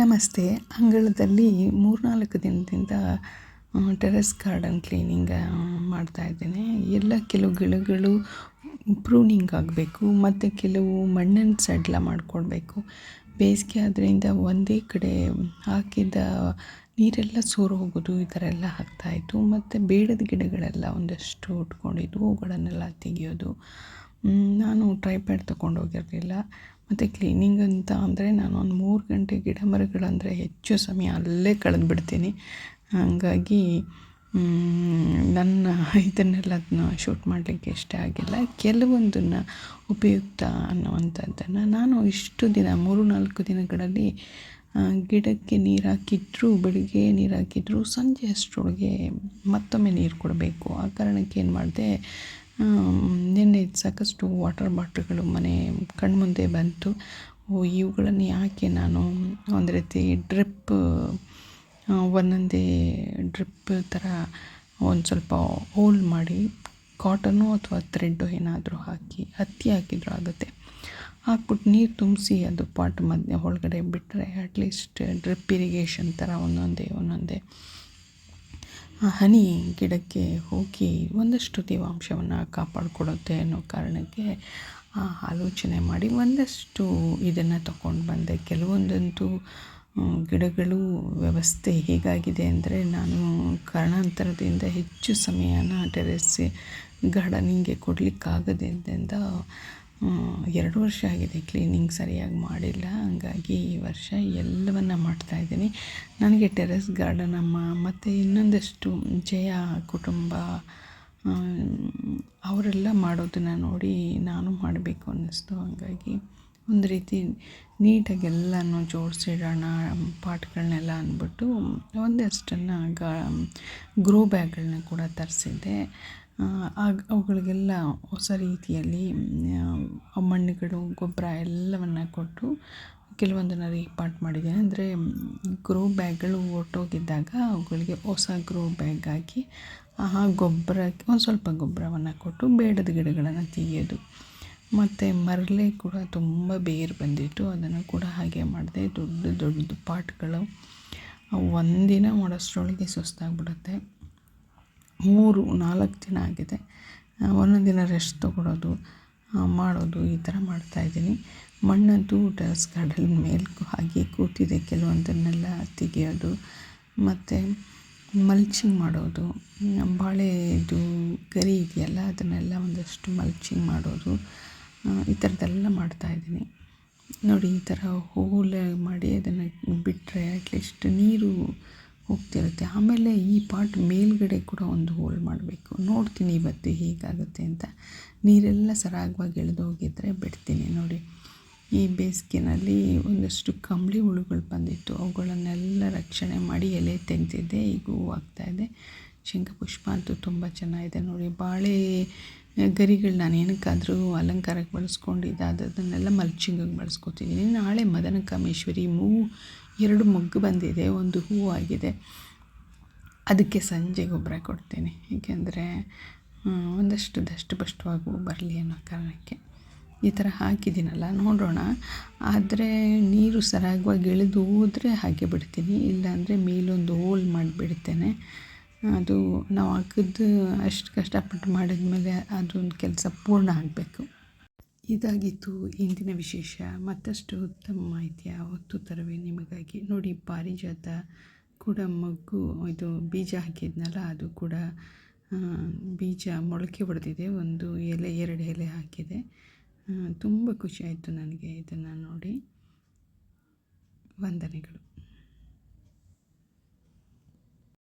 ನಮಸ್ತೆ. ಅಂಗಳದಲ್ಲಿ ಮೂರ್ನಾಲ್ಕು ದಿನದಿಂದ ಟೆರೆಸ್ ಗಾರ್ಡನ್ ಕ್ಲೀನಿಂಗ್ ಮಾಡ್ತಾ ಇದ್ದೇನೆ. ಎಲ್ಲ ಕೆಲವು ಗಿಡಗಳು ಪ್ರೂನಿಂಗ್ ಆಗಬೇಕು, ಮತ್ತು ಕೆಲವು ಮಣ್ಣನ್ನು ಸಡ್ಲ ಮಾಡಿಕೊಡ್ಬೇಕು ಬೇಸಿಗೆ ಆದ್ದರಿಂದ ಒಂದೇ ಕಡೆ ಹಾಕಿದ ನೀರೆಲ್ಲ ಸೋರು ಹೋಗೋದು, ಈ ಥರ ಎಲ್ಲ ಆಗ್ತಾಯಿತ್ತು ಮತ್ತು ಬೇಡದ ಗಿಡಗಳೆಲ್ಲ ಒಂದಷ್ಟು ಉಟ್ಕೊಂಡಿದ್ವು ಅವುಗಳನ್ನೆಲ್ಲ ತೆಗೆಯೋದು. ನಾನು ಟ್ರೈಪ್ಯಾಡ್ ತಗೊಂಡು ಹೋಗಿರಲಿಲ್ಲ. ಮತ್ತು ಕ್ಲೀನಿಂಗ್ ಅಂತ ಅಂದರೆ ನಾನು ಒಂದು ಮೂರು ಗಂಟೆ ಗಿಡ ಮರಗಳಂದರೆ ಹೆಚ್ಚು ಸಮಯ ಅಲ್ಲೇ ಕಳೆದು ಬಿಡ್ತೀನಿ ಹಾಗಾಗಿ ನನ್ನ ಇದನ್ನೆಲ್ಲದನ್ನ ಶೂಟ್ ಮಾಡಲಿಕ್ಕೆ ಇಷ್ಟ ಆಗಿಲ್ಲ. ಕೆಲವೊಂದನ್ನು ಉಪಯುಕ್ತ ಅನ್ನುವಂಥದ್ದನ್ನು ನಾನು ಇಷ್ಟು ದಿನ, ಮೂರು, ನಾಲ್ಕು ದಿನಗಳಲ್ಲಿ ಗಿಡಕ್ಕೆ ನೀರು ಹಾಕಿದ್ರು, ಬೆಳಿಗ್ಗೆ ನೀರು ಹಾಕಿದ್ರು, ಸಂಜೆ ಅಷ್ಟರೊಳಗೆ ಮತ್ತೊಮ್ಮೆ ನೀರು ಕೊಡಬೇಕು. ಆ ಕಾರಣಕ್ಕೆ ಏನು ಮಾಡಿದೆ ಸಾಕಷ್ಟು ವಾಟರ್ ಬಾಟ್ಲ್ಗಳು ಮನೆ ಕಣ್ಮುಂದೆ ಬಂತು. ಓ, ಇವುಗಳನ್ನು ಯಾಕೆ ನಾನು ಒಂದು ರೀತಿ ಡ್ರಿಪ್ ಒಂದೊಂದೇ ಡ್ರಿಪ್ ಥರ ಒಂದು ಸ್ವಲ್ಪ ಹೋಲ್ ಮಾಡಿ ಕಾಟನ್ನು ಅಥವಾ ಥ್ರೆಡ್ಡು ಏನಾದರೂ ಹಾಕಿ, ಹತ್ತಿ ಹಾಕಿದರೂ ಆಗುತ್ತೆ. ಹಾಕ್ಬಿಟ್ಟು ನೀರು ತುಂಬಿಸಿ ಅದು ಪಾಟ್ ಮಧ್ಯ ಒಳಗಡೆ ಬಿಟ್ಟರೆ ಅಟ್ಲೀಸ್ಟ್ ಡ್ರಿಪ್ ಇರಿಗೇಷನ್ ಥರ ಒಂದೊಂದೇ ಒಂದೊಂದೇ. ಹನಿ ಗಿಡಕ್ಕೆ ಹೋಗಿ ಒಂದಷ್ಟು ತೇವಾಂಶವನ್ನು ಕಾಪಾಡಿಕೊಡುತ್ತೆ ಅನ್ನೋ ಕಾರಣಕ್ಕೆ ಆ ಆಲೋಚನೆ ಮಾಡಿ ಒಂದಷ್ಟು ಇದನ್ನು ತಗೊಂಡು ಬಂದೆ. ಕೆಲವೊಂದಂತೂ ಗಿಡಗಳು ವ್ಯವಸ್ಥೆ ಹೇಗಾಗಿದೆ ಅಂದರೆ ನಾನು ಕಾರಣಾಂತರದಿಂದ ಹೆಚ್ಚು ಸಮಯನ ಟೆರೆಸ್ ಗಾರ್ಡನಿಂಗೆ ಕೊಡಲಿಕ್ಕಾಗದಿಂದ ಎರಡು ವರ್ಷ ಆಗಿದೆ ಕ್ಲೀನಿಂಗ್ ಸರಿಯಾಗಿ ಮಾಡಿಲ್ಲ. ಹಂಗಾಗಿ ಈ ವರ್ಷ ಎಲ್ಲವನ್ನು ಮಾಡ್ತಾಯಿದ್ದೀನಿ ನನಗೆ ಟೆರೆಸ್ ಅಮ್ಮ, ಮತ್ತು ಇನ್ನೊಂದಷ್ಟು ಜಯ ಕುಟುಂಬ ಅವರೆಲ್ಲ ಮಾಡೋದನ್ನು ನೋಡಿ ನಾನು ಮಾಡಬೇಕು ಅನ್ನಿಸ್ತು. ಹಾಗಾಗಿ ಒಂದು ರೀತಿ ನೀಟಾಗಿ ಎಲ್ಲನೂ ಜೋಡಿಸಿಡೋಣ ಪಾಟ್ಗಳನ್ನೆಲ್ಲ ಅಂದ್ಬಿಟ್ಟು ಒಂದಷ್ಟನ್ನು ಗಾ, ಗ್ರೋ ಬ್ಯಾಗ್ಗಳನ್ನ ಕೂಡ ತರಿಸಿದ್ದೆ. ಆಗ, ಅವುಗಳಿಗೆಲ್ಲ ಹೊಸ ರೀತಿಯಲ್ಲಿ ಮಣ್ಣುಗಳು, ಗೊಬ್ಬರ ಎಲ್ಲವನ್ನು ಕೊಟ್ಟು ಕೆಲವೊಂದನ್ನು ರೀಪಾರ್ಟ್ ಮಾಡಿದ್ದೇನೆ ಅಂದರೆ ಗ್ರೋ ಬ್ಯಾಗ್ಗಳು ಹೊರ್ಟೋಗಿದ್ದಾಗ ಅವುಗಳಿಗೆ ಹೊಸ ಗ್ರೋ ಬ್ಯಾಗ್ ಹಾಕಿ ಆ ಗೊಬ್ಬರಕ್ಕೆ ಒಂದು ಸ್ವಲ್ಪ ಗೊಬ್ಬರವನ್ನು ಕೊಟ್ಟು ಬೇಡದ ಗಿಡಗಳನ್ನು ತೆಗೆಯೋದು. ಮತ್ತು ಮರಳೆ ಕೂಡ ತುಂಬ ಬೇರು ಬಂದಿತ್ತು. ಅದನ್ನು ಕೂಡ ಹಾಗೆ ಮಾಡಿದೆ. ದೊಡ್ಡ ದೊಡ್ಡ ಪಾಟ್ಗಳು. ಒಂದಿನ ಮಾಡೋಷ್ಟರೊಳಗೆ ಸುಸ್ತಾಗ್ಬಿಡುತ್ತೆ. ಮೂರು, ನಾಲ್ಕು ದಿನ ಆಗಿದೆ. ಒಂದೊಂದು ದಿನ ರೆಸ್ಟ್ ತೊಗೊಳೋದು ಮಾಡೋದು ಈ ಥರ ಮಾಡ್ತಾಯಿದ್ದೀನಿ ಮಣ್ಣಂತೂ ಟೆರೆಸ್ ಗಾರ್ಡನ್ ಮೇಲೆ ಹಾಗೆ ಕೂತಿದೆ ಕೆಲವೊಂದನ್ನೆಲ್ಲ ತೆಗೆಯೋದು. ಮತ್ತು ಮಲ್ಚಿಂಗ್ ಮಾಡೋದು. ಬಾಳೆದು ಗರಿ ಇದೆಯಲ್ಲ, ಅದನ್ನೆಲ್ಲ ಒಂದಷ್ಟು ಮಲ್ಚಿಂಗ್ ಮಾಡೋದು. ಈ ಥರದ್ದೆಲ್ಲ ಮಾಡ್ತಾಯಿದ್ದೀನಿ ನೋಡಿ ಈ ಥರ ಹೋಲೆ ಮಾಡಿ ಅದನ್ನು ಬಿಟ್ಟರೆ ಅಟ್ಲೀಸ್ಟ್ ನೀರು ಹೋಗ್ತಿರುತ್ತೆ ಆಮೇಲೆ ಈ ಪಾಟ್ ಮೇಲ್ಗಡೆ ಕೂಡ ಒಂದು ಹೋಲ್ ಮಾಡಬೇಕು. ನೋಡ್ತೀನಿ ಇವತ್ತು ಹೇಗಾಗುತ್ತೆ ಅಂತ. ನೀರೆಲ್ಲ ಸರಾಗವಾಗಿ ಇಳಿದೋಗಿದ್ರೆ ಬಿಡ್ತೀನಿ. ನೋಡಿ, ಈ ಬೇಸಿಗೆನಲ್ಲಿ ಒಂದಷ್ಟು ಕಂಬಳಿ ಹುಳುಗಳು ಬಂದಿತ್ತು. ಅವುಗಳನ್ನೆಲ್ಲ ರಕ್ಷಣೆ ಮಾಡಿ ಎಲೆ ತೆಗೆದಿದ್ದೆ ಈಗ ಹೂವು ಆಗ್ತಾಯಿದೆ ಶಂಖಪುಷ್ಪ ಅಂತೂ ತುಂಬ ಚೆನ್ನಾಗಿದೆ ನೋಡಿ. ಬಾಳೆ ಗರಿಗಳು ನಾನು ಏನಕ್ಕಾದರೂ ಅಲಂಕಾರಕ್ಕೆ ಬಳಸ್ಕೊಂಡು ಅದನ್ನೆಲ್ಲ ಮಲ್ಚಿಂಗಿಗೆ ಬಳಸ್ಕೊತಿದ್ದೀನಿ ನಾಳೆ ಮದನ ಕಾಮೇಶ್ವರಿ ಮೂ, ಎರಡು ಮೊಗ್ಗು ಬಂದಿದೆ, ಒಂದು ಹೂವು ಆಗಿದೆ. ಅದಕ್ಕೆ ಸಂಜೆ ಗೊಬ್ಬರ ಕೊಡ್ತೇನೆ. ಏಕೆಂದರೆ ಒಂದಷ್ಟು ದಷ್ಟಪುಷ್ಟವಾಗಿ ಬರಲಿ ಅನ್ನೋ ಕಾರಣಕ್ಕೆ ಈ ಥರ ಹಾಕಿದ್ದೀನಲ್ಲ, ನೋಡೋಣ. ಆದರೆ ನೀರು ಸರಾಗವಾಗಿ ಇಳಿದು ಹೋದರೆ ಹಾಗೆ ಬಿಡ್ತೀನಿ, ಇಲ್ಲಾಂದರೆ ಮೇಲೊಂದು ಹೋಲ್ ಮಾಡಿಬಿಡ್ತೇನೆ. ಅದು ನಾವು ಹಾಕಿದ್ದು ಅಷ್ಟು ಕಷ್ಟಪಟ್ಟು ಮಾಡಿದ್ಮೇಲೆ ಅದೊಂದು ಕೆಲಸ ಪೂರ್ಣ ಆಗಬೇಕು. ಇದಾಗಿತ್ತು ಇಂದಿನ ವಿಶೇಷ. ಮತ್ತಷ್ಟು ಉತ್ತಮ ಮಾಹಿತಿಯ ಹೊತ್ತು ತರವೇ ನಿಮಗಾಗಿ. ನೋಡಿ, ಪಾರಿಜಾತ ಕೂಡ ಮಗ್ಗು, ಇದು ಬೀಜ ಹಾಕಿದ್ನಲ್ಲ, ಅದು ಕೂಡ ಬೀಜ ಮೊಳಕೆ ಹೊಡೆದಿದೆ ಒಂದು ಎಲೆ, ಎರಡು ಎಲೆ ಹಾಕಿದೆ. ತುಂಬ ಖುಷಿಯಾಯಿತು ನನಗೆ ಇದನ್ನು ನೋಡಿ. ವಂದನೆಗಳು.